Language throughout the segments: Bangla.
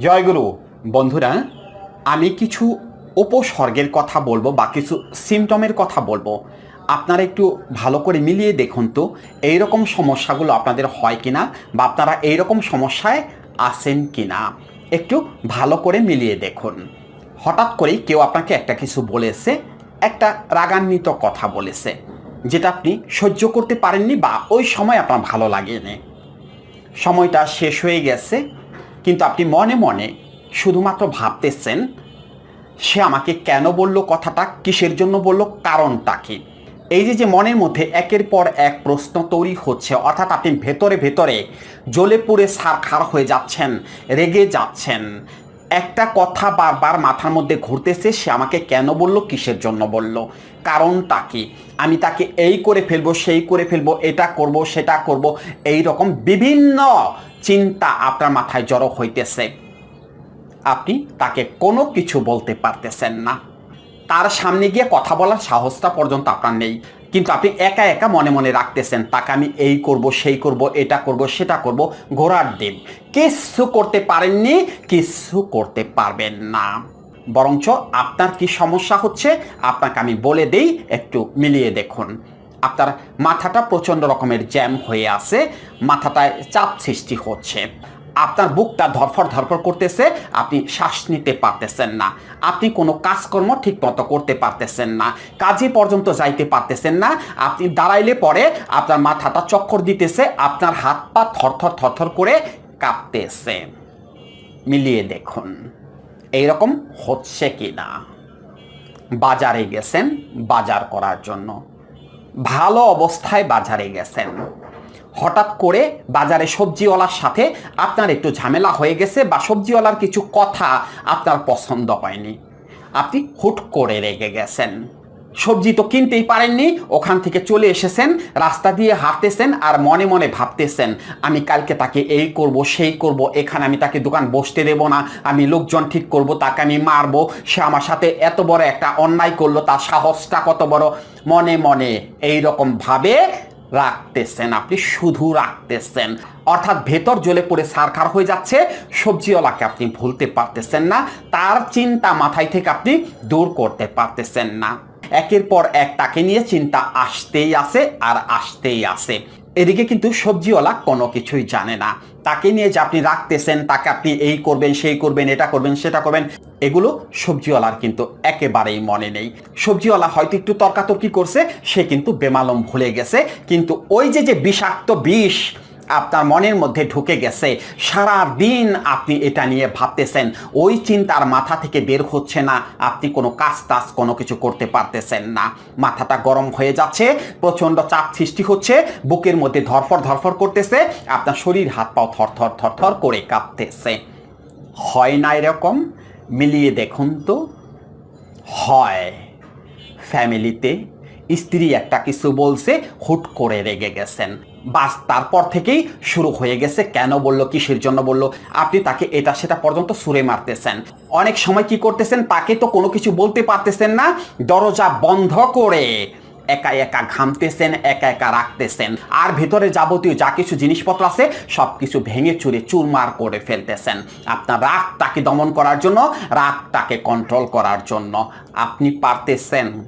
জয়গুরু বন্ধুরা, আমি কিছু উপসর্গের কথা বলব বা কিছু সিমটমের কথা বলব। আপনারা একটু ভালো করে মিলিয়ে দেখুন তো, এইরকম সমস্যাগুলো আপনাদের হয় কিনা বা আপনারা এইরকম সমস্যায় আসেন কি না একটু ভালো করে মিলিয়ে দেখুন। হঠাৎ করেই কেউ আপনাকে একটা কিছু বলেছে, একটা রাগান্বিত কথা বলেছে, যেটা আপনি সহ্য করতে পারেননি বা ওই সময় আপনার ভালো লাগেনি। সময়টা শেষ হয়ে গেছে কিন্তু আপনি মনে মনে শুধুমাত্র ভাবতেছেন, সে আমাকে কেন বলল কথাটা, কিসের জন্য বলল কারণটা কি? এই যে যে মনের মধ্যে একের পর এক প্রশ্ন তৈরি হচ্ছে, অর্থাৎ আপনি ভেতরে ভেতরে জ্বলে পুড়ে সারখার হয়ে যাচ্ছেন, রেগে যাচ্ছেন। একটা কথা বারবার মাথার মধ্যে ঘুরতেছে, সে আমাকে কেন বলল, কিসের জন্য বলল, কারণটা কি? আমি তাকে এই করে ফেলব, সেই করে ফেলব, এটা করব, সেটা করব, এই রকম বিভিন্ন চিন্তা আপনার মাথায় জড়ো হইতেছে। আপনি তাকে কোনো কিছু বলতে পারতেছেন না। তার সামনে গিয়ে কথা বলার সাহসটা পর্যন্ত আপনার নেই। কিন্তু আপনি একা একা মনে মনে রাখতেছেন, তাকে আমি এই করব, সেই করব, এটা করব, সেটা করব, ঘোড়ার ডিম। কিচ্ছু করতে পারেননি কিছু করতে পারবেন না। বরঞ্চ আপনার কি সমস্যা হচ্ছে, আপনাকে আমি বলে দেই, একটু মিলিয়ে দেখুন। আপনার মাথাটা প্রচণ্ড রকমের জ্যাম হয়ে আছে, মাথাটায় চাপ সৃষ্টি হচ্ছে। আপনার বুকটা ধরফর ধরফর করতেছে, আপনি শ্বাস নিতে পারতেছেন না। আপনি কোনো কাজকর্ম ঠিক মতো করতে পারতেছেন না কাজে পর্যন্ত যাইতে পারতেছেন না। আপনি দাঁড়াইলে পরে আপনার মাথাটা চক্কর দিতেছে, আপনার হাত পা থরথর থরথর করে কাঁপতেছে। মিলিয়ে দেখুন, এইরকম হচ্ছে কি না বাজারে গেছেন, বাজার করার জন্য। ভালো অবস্থায় বাজারে গেছেন। হঠাৎ করে বাজারে সবজিওয়ালার সাথে আপনার একটু ঝামেলা হয়ে গেছে বা সবজিওয়ালার কিছু কথা আপনার পছন্দ হয়নি। আপনি হুট করে রেগে গেছেন। সবজি তো কিনতেই পারেননি, ওখান থেকে চলে এসেছেন, রাস্তা দিয়ে হাঁটতেছেন আর মনে মনে ভাবতেছেন, আমি কালকে তাকে এই করব, সেই করব, এখানে আমি তাকে দোকান বসতে দেব না, আমি লোকজন ঠিক করব, তাকে আমি মারবো, সে আমার সাথে এত বড় একটা অন্যায় করল, তার সাহসটা কত বড়? মনে মনে এই ভাবে রাখতেছেন আপনি, শুধু রাখতেছেন। অর্থাৎ ভেতর জ্বলে পড়ে সারখার হয়ে যাচ্ছে, সবজিওয়ালাকে আপনি ভুলতে পারতেছেন না, তার চিন্তা মাথায় থেকে আপনি দূর করতে পারতেছেন না। একের পর এক তাকে নিয়ে চিন্তা আসতেই আসে আর আসতেই আসে। এদিকে কিন্তু সবজিওয়ালা কোনো কিছুই জানে না। তাকে নিয়ে যে আপনি রাখতেছেন, তাকে আপনি এই করবেন, সেই করবেন, এটা করবেন, সেটা করবেন, এগুলো সবজিওয়ালার কিন্তু একেবারেই মনে নেই। সবজিওয়ালা হয়তো একটু তর্কাতর্কি করছে, সে কিন্তু বেমালম ভুলে গেছে। কিন্তু ওই যে যে বিষাক্ত বিষ আপনার মনের মধ্যে ঢুকে গেছে। সারা দিন আপনি এটা নিয়ে ভাবতেছেন। ওই চিন্তার মাথা থেকে বের হচ্ছে না। আপনি কোনো কাজ টাজ কোনো কিছু করতে পারতেছেন না। মাথাটা গরম হয়ে যাচ্ছে। প্রচণ্ড চাপ সৃষ্টি হচ্ছে। বুকের মধ্যে ধরফর ধরফর করতেছে। আপনার শরীর হাত পাও থরথর থরথর করে কাঁপতেছে। হয় না এরকম? মিলিয়ে দেখুন তো। হয়। ফ্যামিলিতে স্ত্রী একটা কিছু বলছে, হুট করে রেগে গেছেন। বাস তারপর থেকেই শুরু হয়ে গেছে। কেন বলল, কিসের জন্য বলল? আপনি তাকে এটা সেটা পর্যন্ত সুরে মারতেছেন। অনেক সময় কি করতেছেন? তাকে তো কোনো কিছু বলতে পারতেছেন না। দরজা বন্ধ করে একা একা ঘামতেছেন, একা একা রাখতেছেন। আর ভেতরে যাবতীয় যা কিছু জিনিসপত্র আছে সব কিছু ভেঙে চুরে চুরমার করে ফেলতেছেন। আপনার রাগটাকে দমন করার জন্য, রাগটাকে কন্ট্রোল করার জন্য। আপনি পারতেছেন?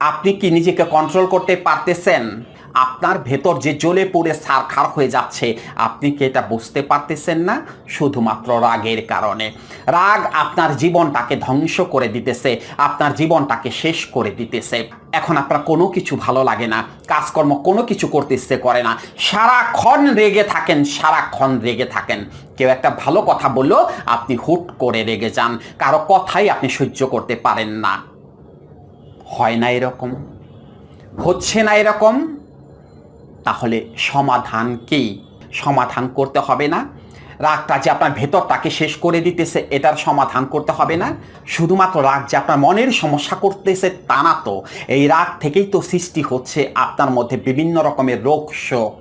আপনি কি নিজেকে কন্ট্রোল করতে পারতেছেন? আপনার ভেতর যে জ্বলে পড়ে সারখার হয়ে যাচ্ছে, আপনি কি এটা বুঝতে পারতেছেন না? শুধুমাত্র রাগের কারণে। রাগ আপনার জীবনটাকে ধ্বংস করে দিতেছে, আপনার জীবনটাকে শেষ করে দিতেছে। এখন আপনার কোনো কিছু ভালো লাগে না, কাজকর্ম কোনো কিছু করতে ইচ্ছে করে না। সারাক্ষণ রেগে থাকেন, সারাক্ষণ রেগে থাকেন। কেউ একটা ভালো কথা বলল, আপনি হুট করে রেগে যান। কারও কথাই আপনি সহ্য করতে পারেন না। হয় না এরকম? হচ্ছে না এরকম? তাহলে সমাধান কি সমাধান করতে হবে না। রাগটা যে আপনার ভেতরটাকে শেষ করে দিতেছে, এটার সমাধান করতে হবে না। শুধুমাত্র রাগ যে আপনার মনের সমস্যা করতেছে, তা না তো। এই রাগ থেকেই তো সৃষ্টি হচ্ছে আপনার মধ্যে বিভিন্ন রকমের রোগ, শোক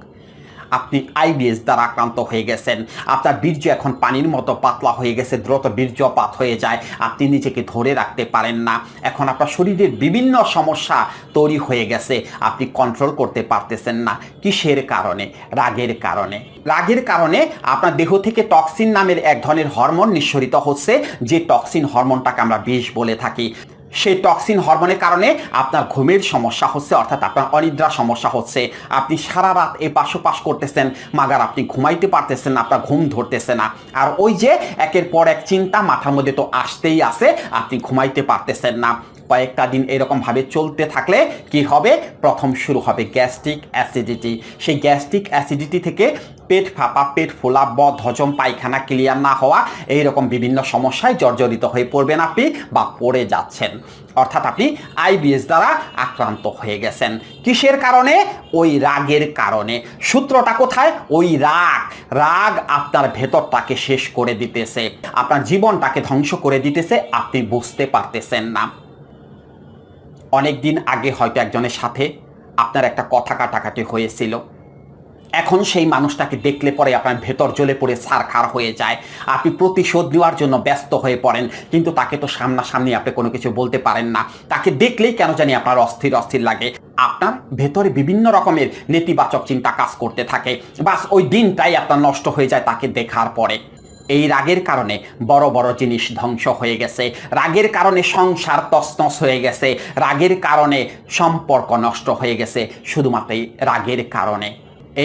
আপনি আইবিএস দ্বারা আক্রান্ত হয়ে গেছেন। আপনার বীর্য এখন পানির মতো পাতলা হয়ে গেছে, দ্রুত বীর্যপাত হয়ে যায়। আপনি নিজেকে ধরে রাখতে পারেন না। এখন আপনার শরীরের বিভিন্ন সমস্যা তৈরি হয়ে গেছে। আপনি কন্ট্রোল করতে পারতেছেন না। কিসের কারণে? রাগের কারণে। রাগের কারণে আপনার দেহ থেকে টক্সিন নামের এক ধরনের হরমোন নিঃসরিত হচ্ছে। যে টক্সিন হরমোনটাকে আমরা বিষ বলে থাকি। সেই টক্সিন হরমোনের কারণে আপনার ঘুমের সমস্যা হচ্ছে, অর্থাৎ আপনার অনিদ্রা সমস্যা হচ্ছে। আপনি সারা রাত এ পাশ পাশ করতেছেন, মাগার আপনি ঘুমাইতে পারতেছেন না, আপনার ঘুম ধরতেছে না। আর ওই যে একের পর এক চিন্তা মাথার মধ্যে তো আসতেই আছে, আপনি ঘুমাইতে পারতেছেন না। কয়েকটা দিন এরকমভাবে চলতে থাকলে কি হবে? প্রথম শুরু হবে গ্যাস্ট্রিক অ্যাসিডিটি। সেই গ্যাস্ট্রিক অ্যাসিডিটি থেকে পেট ফাঁপা, পেট ফোলা, বদ, হজম, পায়খানা ক্লিয়ার না হওয়া এই রকম বিভিন্ন সমস্যায় জর্জরিত হয়ে পড়বেন আপনি বা পড়ে যাচ্ছেন। অর্থাৎ আপনি আইবিএস দ্বারা আক্রান্ত হয়ে গেছেন। কিসের কারণে? ওই রাগের কারণে। সূত্রটা কোথায়? ওই রাগ। রাগ আপনার ভেতরটাকে শেষ করে দিতেছে। আপনার জীবনটাকে ধ্বংস করে দিতেছে। আপনি বুঝতে পারতেছেন না। অনেক দিন আগে হয়তো একজনের সাথে আপনার একটা কথা কাটাকাটি হয়েছিল। এখন সেই মানুষটাকে দেখলে পরে আপনার ভেতর জ্বলে পড়ে সারখার হয়ে যায়। আপনি প্রতিশোধ নেওয়ার জন্য ব্যস্ত হয়ে পড়েন, কিন্তু তাকে তো সামনাসামনি আপনি কোনো কিছু বলতে পারেন না। তাকে দেখলেই কেন জানি আপনার অস্থির অস্থির লাগে। আপনার ভেতরে বিভিন্ন রকমের নেতিবাচক চিন্তা কাজ করতে থাকে। বাস ওই দিনটাই আপনার নষ্ট হয়ে যায় তাকে দেখার পরে। এই রাগের কারণে বড় বড় জিনিস ধ্বংস হয়ে গেছে। রাগের কারণে সংসার তসনস হয়ে গেছে। রাগের কারণে সম্পর্ক নষ্ট হয়ে গেছে। শুধুমাত্র এই রাগের কারণে।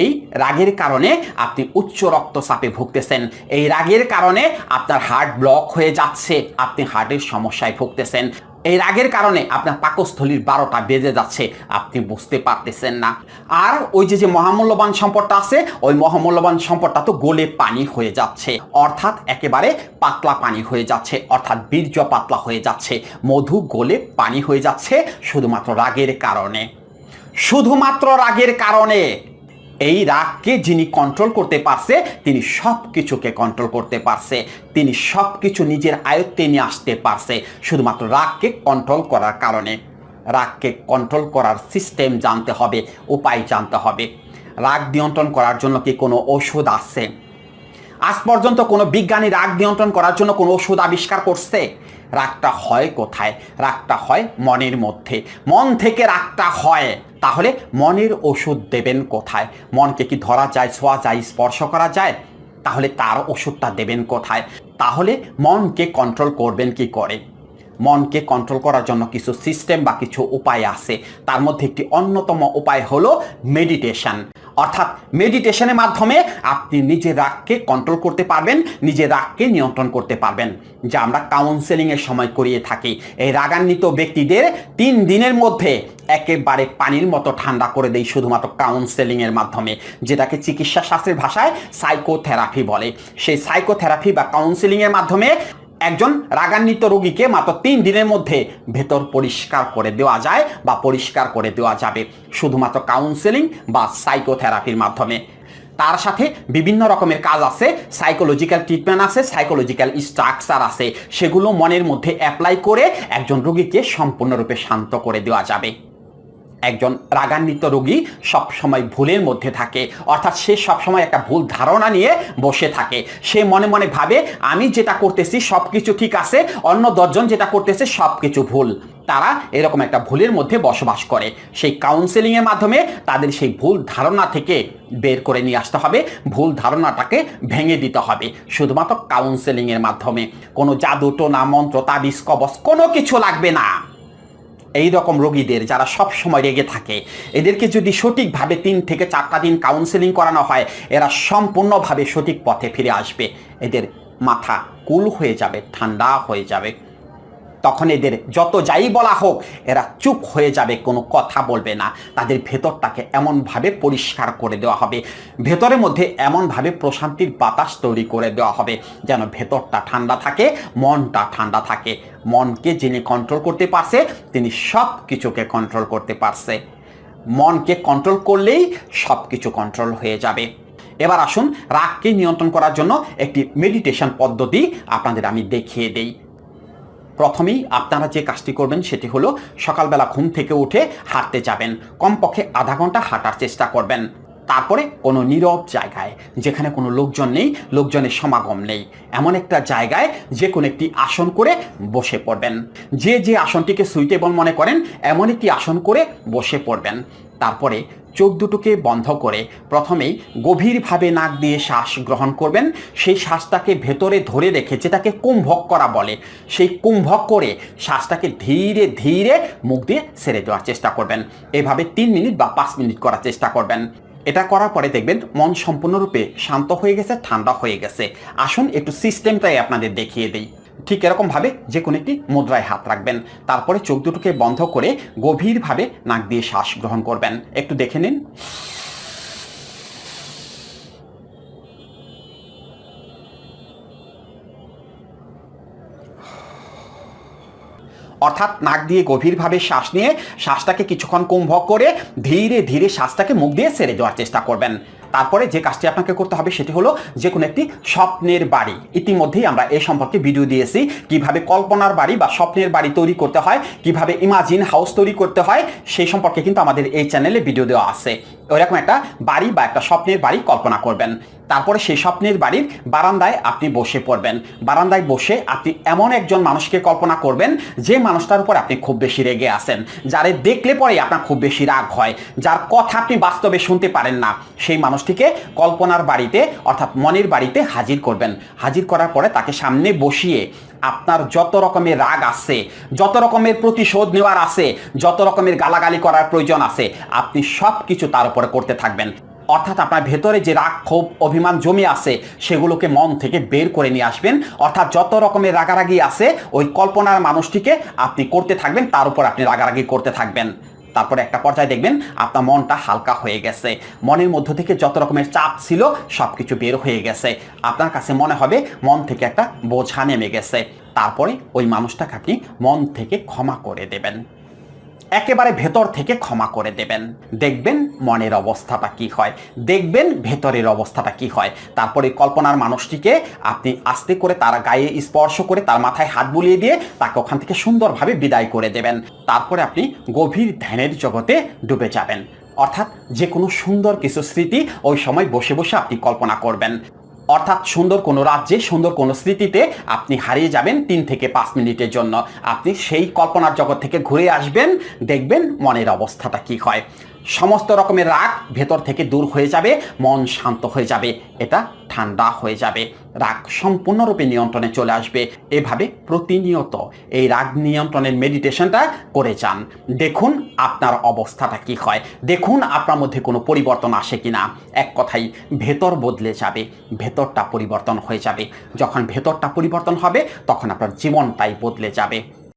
এই রাগের কারণে আপনি উচ্চ রক্তচাপে ভুগতেছেন। এই রাগের কারণে আপনার হার্ট ব্লক হয়ে যাচ্ছে। আপনি হার্টের সমস্যায় ভুগতেছেন। এই রাগের কারণে আপনার পাকস্থলীর বারোটা বেজে যাচ্ছে, আপনি বুঝতে পারতেছেন না। আর ওই যে যে মহামূল্যবান সম্পদটা আছে, ওই মহামূল্যবান সম্পদটা তো গোলে পানি হয়ে যাচ্ছে। অর্থাৎ একেবারে পাতলা পানি হয়ে যাচ্ছে, অর্থাৎ বীর্য পাতলা হয়ে যাচ্ছে, মধু গোলে পানি হয়ে যাচ্ছে, শুধুমাত্র রাগের কারণে। শুধুমাত্র রাগের কারণে। এই রাগকে যিনি কন্ট্রোল করতে পারছে, তিনি সব কিছুকে কন্ট্রোল করতে পারছে। তিনি সব কিছু নিজের আয়ত্তে নিয়ে আসতে পারছে, শুধুমাত্র রাগকে কন্ট্রোল করার কারণে। রাগকে কন্ট্রোল করার সিস্টেম জানতে হবে, উপায় জানতে হবে। রাগ নিয়ন্ত্রণ করার জন্য কি কোনো ওষুধ আছে? আজ পর্যন্ত কোনো বিজ্ঞানী রাগ নিয়ন্ত্রণ করার জন্য কোনো ওষুধ আবিষ্কার করছে? রাগটা হয় কোথায়? রাগটা হয় মনের মধ্যে। মন থেকে রাগটা হয়, তাহলে মনের ওষুধ দেবেন কোথায়? মনকে কি ধরা যায়, ছোঁয়া যায়, স্পর্শ করা যায়? তাহলে তার ওষুধটা দেবেন কোথায়? তাহলে মনকে কন্ট্রোল করবেন কি করে? মনকে কন্ট্রোল করার জন্য কিছু সিস্টেম বা কিছু উপায় আছে। তার মধ্যে একটি অন্যতম উপায় হলো মেডিটেশন অর্থাৎ মেডিটেশনের মাধ্যমে আপনি নিজের রাগকে কন্ট্রোল করতে পারবেন নিজের রাগকে নিয়ন্ত্রণ করতে পারবেন। যা আমরা কাউন্সেলিংয়ের সময় করিয়ে থাকি। এই রাগান্বিত ব্যক্তিদের তিন দিনের মধ্যে একেবারে পানির মতো ঠান্ডা করে দেই শুধুমাত্র কাউন্সেলিংয়ের মাধ্যমে, যেটাকে চিকিৎসা শাস্ত্রের ভাষায় সাইকোথেরাপি বলে। সেই সাইকোথেরাপি বা কাউন্সেলিংয়ের মাধ্যমে একজন রাগান্বিত রোগীকে মাত্র তিন দিনের মধ্যে ভেতর পরিষ্কার করে দেওয়া যায় বা পরিষ্কার করে দেওয়া যাবে। শুধুমাত্র কাউন্সেলিং বা সাইকোথেরাপির মাধ্যমে। তার সাথে বিভিন্ন রকমের কাজ আছে সাইকোলজিক্যাল ট্রিটমেন্ট আছে সাইকোলজিক্যাল স্ট্রাকচার আছে। সেগুলো মনের মধ্যে অ্যাপ্লাই করে একজন রোগীকে সম্পূর্ণরূপে শান্ত করে দেওয়া যাবে। একজন রাগান্বিত রোগী সবসময় ভুলের মধ্যে থাকে। অর্থাৎ সে সবসময় একটা ভুল ধারণা নিয়ে বসে থাকে। সে মনে মনে ভাবে, আমি যেটা করতেছি সব কিছু ঠিক আছে, অন্য দশজন যেটা করতেছে সব কিছু ভুল। তারা এরকম একটা ভুলের মধ্যে বসবাস করে। সেই কাউন্সেলিংয়ের মাধ্যমে তাদের সেই ভুল ধারণা থেকে বের করে নিয়ে আসতে হবে। ভুল ধারণাটাকে ভেঙে দিতে হবে। শুধুমাত্র কাউন্সেলিংয়ের মাধ্যমে। কোনো জাদু, টোনা, মন্ত্র, তাবিজ, কবচ কোনো কিছু লাগবে না। এই রকম রোগীদের যারা সব সময় রেগে থাকে, এদেরকে যদি সঠিকভাবে তিন থেকে চারটা দিন কাউন্সেলিং করানো হয়, এরা সম্পূর্ণভাবে সঠিক পথে ফিরে আসবে। এদের মাথা কুল হয়ে যাবে, ঠান্ডা হয়ে যাবে। তখন এদের যত যাই বলা হোক, এরা চুপ হয়ে যাবে, কোনো কথা বলবে না। তাদের ভেতরটাকে এমনভাবে পরিষ্কার করে দেওয়া হবে। ভেতরের মধ্যে এমনভাবে প্রশান্তির বাতাস তৈরি করে দেওয়া হবে, যেন ভেতরটা ঠান্ডা থাকে, মনটা ঠান্ডা থাকে। মনকে যিনি কন্ট্রোল করতে পারছে, তিনি সব কিছুকে কন্ট্রোল করতে পারছে। মনকে কন্ট্রোল করলেই সব কিছু কন্ট্রোল হয়ে যাবে। এবার আসুন রাগকে নিয়ন্ত্রণ করার জন্য একটি মেডিটেশন পদ্ধতি আপনাদের আমি দেখিয়ে দেই। প্রথমেই আপনারা যে কাজটি করবেন সেটি হলো সকালবেলা ঘুম থেকে উঠে হাঁটতে যাবেন, কমপক্ষে আধা ঘণ্টা হাঁটার চেষ্টা করবেন। তারপরে কোনো নীরব জায়গায়, যেখানে কোনো লোকজন নেই, লোকজনের সমাগম নেই। এমন একটা জায়গায় যে কোনো একটি আসন করে বসে পড়বেন। যে যে আসনটিকে সুইটেবল মনে করেন, এমন একটি আসন করে বসে পড়বেন। তারপরে চোখ দুটোকে বন্ধ করে প্রথমেই গভীরভাবে নাক দিয়ে শ্বাস গ্রহণ করবেন। সেই শ্বাসটাকে ভেতরে ধরে রেখে যেটাকে কুম্ভক করা বলে, সেই কুম্ভক করে শ্বাসটাকে ধীরে ধীরে মুখ দিয়ে ছেড়ে দেওয়ার চেষ্টা করবেন। এভাবে তিন মিনিট বা পাঁচ মিনিট করার চেষ্টা করবেন। এটা করার পরে দেখবেন মন সম্পূর্ণরূপে শান্ত হয়ে গেছে, ঠান্ডা হয়ে গেছে। আসুন একটু সিস্টেমটাই আপনাদের দেখিয়ে দিই। ঠিক এরকমভাবে যে কোনো একটি মুদ্রায় হাত রাখবেন। তারপরে চোখ দুটোকে বন্ধ করে গভীরভাবে নাক দিয়ে শ্বাস গ্রহণ করবেন। একটু দেখে নিন। অর্থাৎ নাক দিয়ে গভীরভাবে শ্বাস নিয়ে শ্বাসটাকে কিছুক্ষণ কুম্ভক করে ধীরে ধীরে শ্বাসটাকে মুখ দিয়ে সেরে দেওয়ার চেষ্টা করবেন। তারপরে যে কাজটি আপনাকে করতে হবে সেটি হলো যে কোনো একটি স্বপ্নের বাড়ি। ইতিমধ্যেই আমরা এ সম্পর্কে ভিডিও দিয়েছি, কীভাবে কল্পনার বাড়ি বা স্বপ্নের বাড়ি তৈরি করতে হয়, কীভাবে ইমাজিন হাউস তৈরি করতে হয়, সেই সম্পর্কে কিন্তু আমাদের এই চ্যানেলে ভিডিও দেওয়া আছে। ওইরকম একটা বাড়ি বা একটা স্বপ্নের বাড়ি কল্পনা করবেন। তারপরে সেই স্বপ্নের বাড়ির বারান্দায় আপনি বসে পড়বেন। বারান্দায় বসে আপনি এমন একজন মানুষকে কল্পনা করবেন যে মানুষটার উপর আপনি খুব বেশি রেগে আছেন। যারে দেখলে পরে আপনার খুব বেশি রাগ হয়। যার কথা আপনি বাস্তবে শুনতে পারেন না। সেই মানুষটিকে কল্পনার বাড়িতে অর্থাৎ মনের বাড়িতে হাজির করবেন। হাজির করার পরে তাকে সামনে বসিয়ে আপনার যত রকমের রাগ আছে, যত রকমের প্রতিশোধ নেওয়ার আছে, যত রকমের গালাগালি করার প্রয়োজন আছে, আপনি সব কিছু তার উপরে করতে থাকবেন। অর্থাৎ আপনার ভেতরে যে রাগ, ক্ষোভ, অভিমান জমে আছে, সেগুলোকে মন থেকে বের করে নিয়ে আসবেন। অর্থাৎ যত রকমের রাগারাগি আছে, ওই কল্পনার মানুষটিকে আপনি করতে থাকবেন, তার উপর আপনি রাগারাগি করতে থাকবেন। তারপরে একটা পর্যায়ে দেখবেন, আপনার মনটা হালকা হয়ে গেছে। মনের মধ্য থেকে যত রকমের চাপ ছিল সব কিছু বের হয়ে গেছে। আপনার কাছে মনে হবে, মন থেকে একটা বোঝা নেমে গেছে। তারপরে ওই মানুষটাকে আপনি মন থেকে ক্ষমা করে দেবেন। একেবারে ভেতর থেকে ক্ষমা করে দেবেন। দেখবেন মনের অবস্থাটা কি হয়। দেখবেন ভেতরের অবস্থাটা কি হয়। তারপরে কল্পনার মানুষটিকে আপনি আস্তে করে তার গায়ে স্পর্শ করে তার মাথায় হাত বুলিয়ে দিয়ে তাকে ওখান থেকে সুন্দরভাবে বিদায় করে দেবেন। তারপরে আপনি গভীর ধ্যানের জগতে ডুবে যাবেন। অর্থাৎ যে কোনো সুন্দর কিছু স্মৃতি ওই সময় বসে বসে আপনি কল্পনা করবেন। অর্থাৎ সুন্দর কোনো রাজ্যে, সুন্দর কোনো স্মৃতিতে আপনি হারিয়ে যাবেন তিন থেকে পাঁচ মিনিটের জন্য। আপনি সেই কল্পনার জগৎ থেকে ঘুরে আসবেন, দেখবেন মনের অবস্থাটা কি হয়। সমস্ত রকমের রাগ ভেতর থেকে দূর হয়ে যাবে, মন শান্ত হয়ে যাবে, এটা ঠান্ডা হয়ে যাবে। রাগ সম্পূর্ণরূপে নিয়ন্ত্রণে চলে আসবে। এভাবে প্রতিনিয়ত এই রাগ নিয়ন্ত্রণের মেডিটেশনটা করে যান। দেখুন আপনার অবস্থাটা কি হয়। দেখুন আপনার মধ্যে কোনো পরিবর্তন আসে কিনা। এক কথাই ভেতর বদলে যাবে, ভেতরটা পরিবর্তন হয়ে যাবে। যখন ভেতরটা পরিবর্তন হবে, তখন আপনার জীবনটাই বদলে যাবে।